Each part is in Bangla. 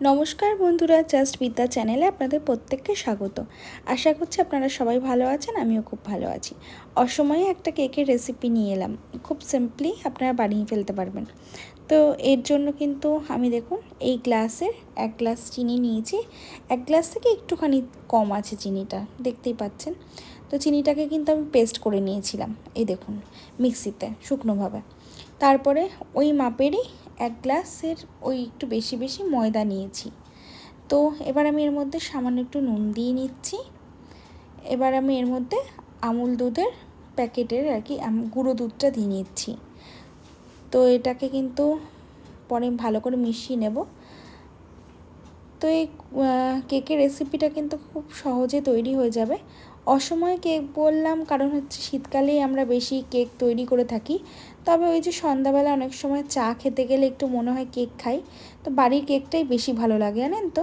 নমস্কার বন্ধুরা জাস্ট বিদ্যা চ্যানেলে আপনাদের প্রত্যেককে স্বাগত। আশা করছি আপনারা সবাই ভালো আছেন, আমিও খুব ভালো আছি। অসময়ে একটা কেকের রেসিপি নিয়ে এলাম। খুব সিম্পলি আপনারা বানিয়ে ফেলতে পারবেন। তো এর জন্য কিন্তু আমি দেখুন, এই গ্লাসের এক গ্লাস চিনি নিয়েছি। এক গ্লাস থেকে একটুখানি কম আছে চিনিটা, দেখতেই পাচ্ছেন। তো চিনিটাকে কিন্তু আমি পেস্ট করে নিয়েছিলাম। এই দেখুন, মিক্সিতে, শুকনোভাবে। তারপরে ওই মাপেরই এক গ্লাসের ওই একটু বেশি বেশি ময়দা নিয়েছি। তো এবার আমি এর মধ্যে সামান্য একটু নুন দিয়ে নিচ্ছি। এবার আমি এর মধ্যে আমুল দুধের প্যাকেটের আর কি গুঁড়ো দুধটা দিয়ে নিচ্ছি। তো এটাকে কিন্তু পরে ভালো করে মিশিয়ে নেব। তো এই কেকের রেসিপিটা কিন্তু খুব সহজে তৈরি হয়ে যাবে। অসময়ে কেক বললাম, কারণ হচ্ছে শীতকালেই আমরা বেশি কেক তৈরি করে থাকি। তবে ওই যে সন্ধ্যাবেলা অনেক সময় চা খেতে গেলে একটু মনে হয় কেক খাই। তো বাড়ির কেকটাই বেশি ভালো লাগে, জানেন তো?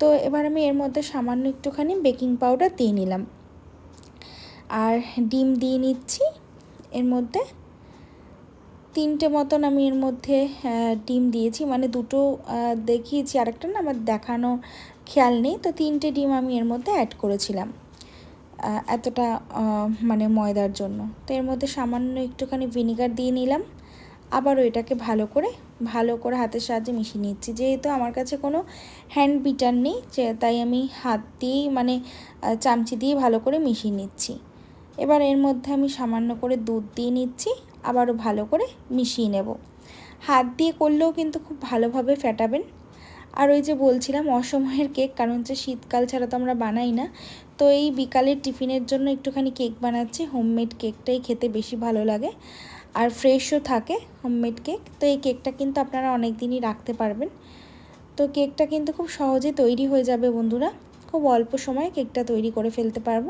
তো এবার আমি এর মধ্যে সামান্য একটুখানি বেকিং পাউডার দিয়ে নিলাম। আর ডিম দিয়ে নিচ্ছি। এর মধ্যে তিনটে মতন আমি এর মধ্যে ডিম দিয়েছি। মানে দুটো দেখিয়েছি, আরেকটা না আমার দেখানো খেয়াল নেই। তো তিনটে ডিম আমি এর মধ্যে অ্যাড করেছিলাম। এতটা মানে ময়দার জন্য। তো এর মধ্যে সামান্য একটুখানি ভিনিগার দিয়ে নিলাম। আবারও এটাকে ভালো করে ভালো করে হাতের সাহায্যে মিশিয়ে নিচ্ছি। যেহেতু আমার কাছে কোনো হ্যান্ড বিটার নেই, যে তাই আমি হাত দিয়েই মানে চামচি দিয়ে ভালো করে মিশিয়ে নিচ্ছি। এবার এর মধ্যে আমি সামান্য করে দুধ দিয়ে নিচ্ছি, আবারও ভালো করে মিশিয়ে নেব। হাত দিয়ে করলেও কিন্তু খুব ভালোভাবে ফেটাবেন। আর ওই যে বলছিলাম, অসময়ের কেক, কারণ হচ্ছে শীতকাল ছাড়া তো আমরা বানাই না। তো এই বিকালের টিফিনের জন্য একটুখানি কেক বানাচ্ছি হোমমেড কেকটাই খেতে বেশি ভালো লাগে। আর ফ্রেশও থাকে হোমমেড কেক, তো এই কেকটা কিন্তু আপনারা অনেক দিনই রাখতে পারবেন। তো কেকটা কিন্তু খুব সহজে তৈরি হয়ে যাবে বন্ধুরা। খুব অল্প সময়ে কেকটা তৈরি করে ফেলতে পারব।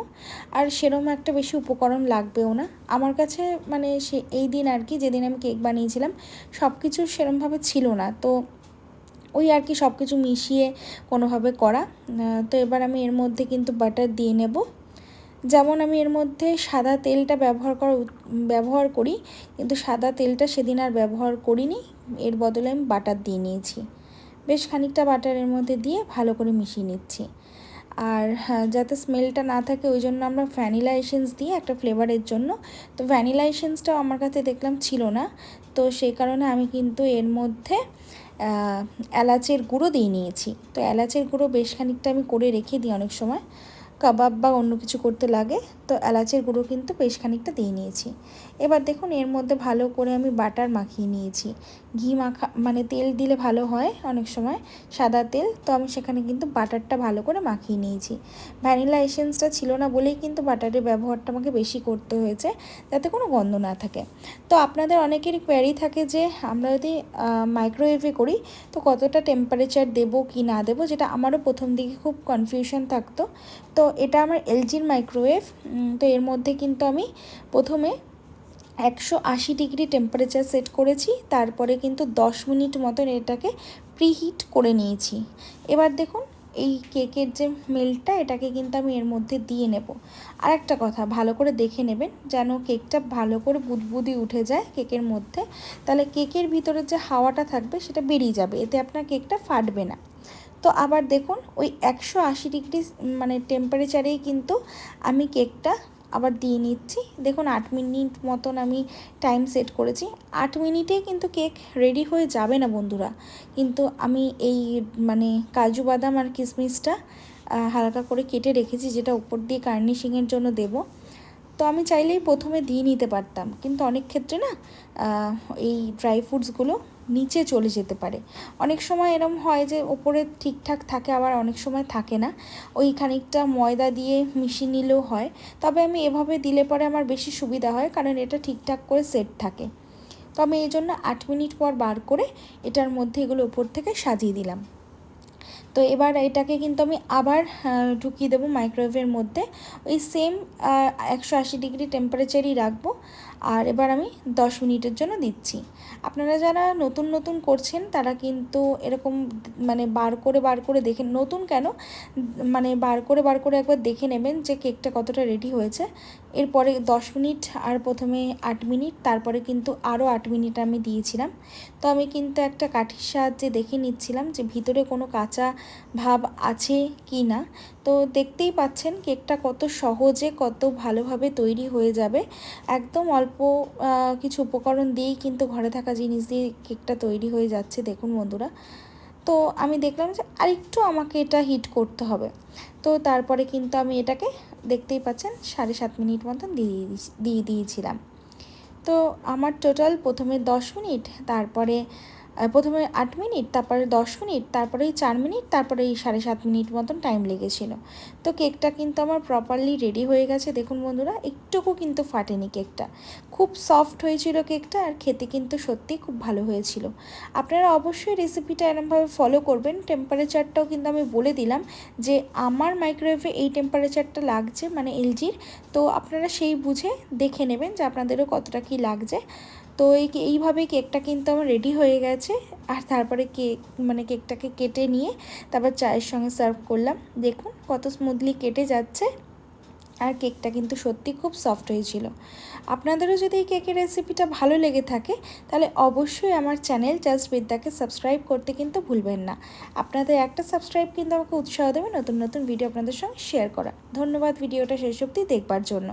আর সেরম একটা বেশি উপকরণ লাগবেও না। আমার কাছে মানে সে, এই দিন আর কি, যেদিন আমি কেক বানিয়েছিলাম সব কিছু সেরমভাবে ছিল না। তো ওই আর কি সব কিছু মিশিয়ে কোনোভাবে করা। তো এবার আমি এর মধ্যে কিন্তু বাটার দিয়ে নেব। যেমন আমি এর মধ্যে সাদা তেলটা ব্যবহার করা ব্যবহার করি কিন্তু সাদা তেলটা সেদিন আর ব্যবহার করিনি। এর বদলে আমি বাটার দিয়ে নিয়েছি। বেশ খানিকটা বাটারের মধ্যে দিয়ে ভালো করে মিশিয়ে নিচ্ছি। আর হ্যাঁ, যাতে স্মেলটা না থাকে ওই জন্য আমরা ভ্যানিলা এসেন্স দিয়ে একটা ফ্লেভারের জন্য। তো ভ্যানিলা এসেন্সটাও আমার কাছে দেখলাম ছিল না। তো সেই কারণে আমি কিন্তু এর মধ্যে এলাচের গুঁড়ো দিয়ে নিয়েছি। তো এলাচের গুঁড়ো বেশ খানিকটা আমি করে রেখে দিই অনেক সময়। কাবাব বা অন্য কিছু করতে লাগে, তো এলাচের গুঁড়ো কিন্তু বেশ খানিকটা দিয়ে নিয়েছি। এবার দেখুন, এর মধ্যে ভালো করে আমি বাটার মাখিয়ে নিয়েছি। ঘি মাখা মানে তেল দিলে ভালো হয় অনেক সময়, সাদা তেল, তো আমি সেখানে কিন্তু বাটারটা ভালো করে মাখিয়ে নিয়েছি। ভ্যানিলা এসেন্সটা ছিল না বলেই কিন্তু বাটারের ব্যবহারটা আমাকে বেশি করতে হয়েছে, যাতে কোনো গন্ধ না থাকে। তো আপনাদের অনেকেরই কোয়ারি থাকে যে, আমরা যদি মাইক্রোওয়েভে করি, তো কতটা টেম্পারেচার দেবো কি না দেবো, যেটা আমারও প্রথম দিকে খুব কনফিউশন থাকতো। তো এটা আমার এলজির মাইক্রোওয়েভ তো এর মধ্যে কিন্তু আমি প্রথমে একশো আশি ডিগ্রি টেম্পারেচার সেট করেছি, তারপরে কিন্তু দশ মিনিট মতন এটাকে প্রিহিট করে নিয়েছি। এবার দেখুন, এই কেকের যে মেলটা এটাকে কিন্তু আমি এর মধ্যে দিয়ে নেব। আর একটা কথা, ভালো করে দেখে নেবেন যেন কেকটা ভালো করে বুদবুদি উঠে যায় কেকের মধ্যে, তাহলে কেকের ভিতরে যে হাওয়াটা থাকবে, সেটা বেরিয়ে যাবে, এতে আপনার কেকটা ফাটবে না। তো আবার দেখুন, ওই একশো আশি ডিগ্রি মানে টেম্পারেচারেই কিন্তু আমি কেকটা আবার দিয়ে নিচ্ছি। দেখুন, আট মিনিট মতন আমি টাইম সেট করেছি। আট মিনিটে কিন্তু কেক রেডি হয়ে যাবে না বন্ধুরা। কিন্তু আমি এই মানে কাজু বাদাম আর কিশমিশটা হালকা করে কেটে রেখেছি, যেটা উপর দিয়ে গার্নিশিংয়ের জন্য দেব। তো আমি চাইলেই প্রথমে দিয়ে নিতে পারতাম। কিন্তু অনেক ক্ষেত্রে না এই ড্রাই ফ্রুটসগুলো নিচে চলে যেতে পারে। অনেক সময় এরম হয় যে ওপরে ঠিকঠাক থাকে, আবার অনেক সময় থাকে না। ওই খানিকটা ময়দা দিয়ে মিশিয়ে নিলেও হয়। তবে আমি এভাবে দিলে পরে আমার বেশি সুবিধা হয়, কারণ এটা ঠিকঠাক করে সেট থাকে। তো আমি এই জন্য আট মিনিট পর বার করে এটার মধ্যে এগুলো উপর থেকে সাজিয়ে দিলাম। তো এবার এটাকে কিন্তু আমি আবার ঢুকিয়ে দেবো মাইক্রোওয়েভের মধ্যে। ওই সেম একশো আশি ডিগ্রি টেম্পারেচারই রাখব। আর এবার আমি দশ মিনিটের জন্য দিচ্ছি। আপনারা যারা নতুন নতুন করছেন, তারা কিন্তু এরকম মানে বার করে বার করে দেখে, নতুন কেন? মানে বার করে বার করে একবার দেখে নেবেন যে কেকটা কতটা রেডি হয়েছে। এরপরে দশ মিনিট আর প্রথমে আট মিনিট, তারপরে কিন্তু আরও আট মিনিট আমি দিয়েছিলাম। তো আমি কিন্তু একটা কাঠির সাহায্যে দেখে নিচ্ছিলাম যে ভিতরে কোনো কাঁচা ভাব আছে কি না। তো দেখতেই পাচ্ছেন কেকটা কত সহজে, কত ভালোভাবে তৈরি হয়ে যাবে। একদম অল্প কিছু উপকরণ দিয়েই কিন্তু ঘরে থাকা জিনিস দিয়ে কেকটা তৈরি হয়ে যাচ্ছে, দেখুন বন্ধুরা। তো আমি দেখলাম যে আরেকটু আমাকে এটা হিট করতে হবে। তো তারপরে কিন্তু আমি এটাকে দেখতেই পাচ্ছেন সাড়ে সাত মিনিট মতন দিয়ে দিয়ে দিয়েছিলাম। তো আমার টোটাল প্রথমে দশ মিনিট, তারপরে প্রথমে আট মিনিট, তারপরে দশ মিনিট, তারপরে চার মিনিট, তারপরে এই সাড়ে সাত মিনিট মতন টাইম লেগেছিলো। তো কেকটা কিন্তু আমার প্রপারলি রেডি হয়ে গেছে। দেখুন বন্ধুরা, একটুকু কিন্তু ফাটেনি কেকটা খুব সফট হয়েছিল কেকটা আর খেতে কিন্তু সত্যি খুব ভালো হয়েছিল। আপনারা অবশ্যই রেসিপিটা এরমভাবে ফলো করবেন। টেম্পারেচারটাও কিন্তু আমি বলে দিলাম যে আমার মাইক্রোওয়েভে এই টেম্পারেচারটা লাগছে মানে এলজির তো আপনারা সেই বুঝে দেখে নেবেন যে আপনাদেরও কতটা কি লাগছে। তো এই এইভাবে কেকটা কিন্তু আমার রেডি হয়ে গেছে। আর তারপরে কেক মানে কেকটাকে কেটে নিয়ে তারপর চায়ের সঙ্গে সার্ভ করলাম। দেখুন কত স্মুথলি কেটে যাচ্ছে। আর কেকটা কিন্তু সত্যি খুব সফট হয়েছিল। আপনাদেরও যদি এই কেকের রেসিপিটা ভালো লেগে থাকে, তাহলে অবশ্যই আমার চ্যানেল জাস্ট বিদ্যাকে সাবস্ক্রাইব করতে কিন্তু ভুলবেন না। আপনাদের একটা সাবস্ক্রাইব কিন্তু আমাকে উৎসাহ দেবে নতুন নতুন ভিডিও আপনাদের সঙ্গে শেয়ার করা। ধন্যবাদ ভিডিওটা শেষ অবধি দেখবার জন্য।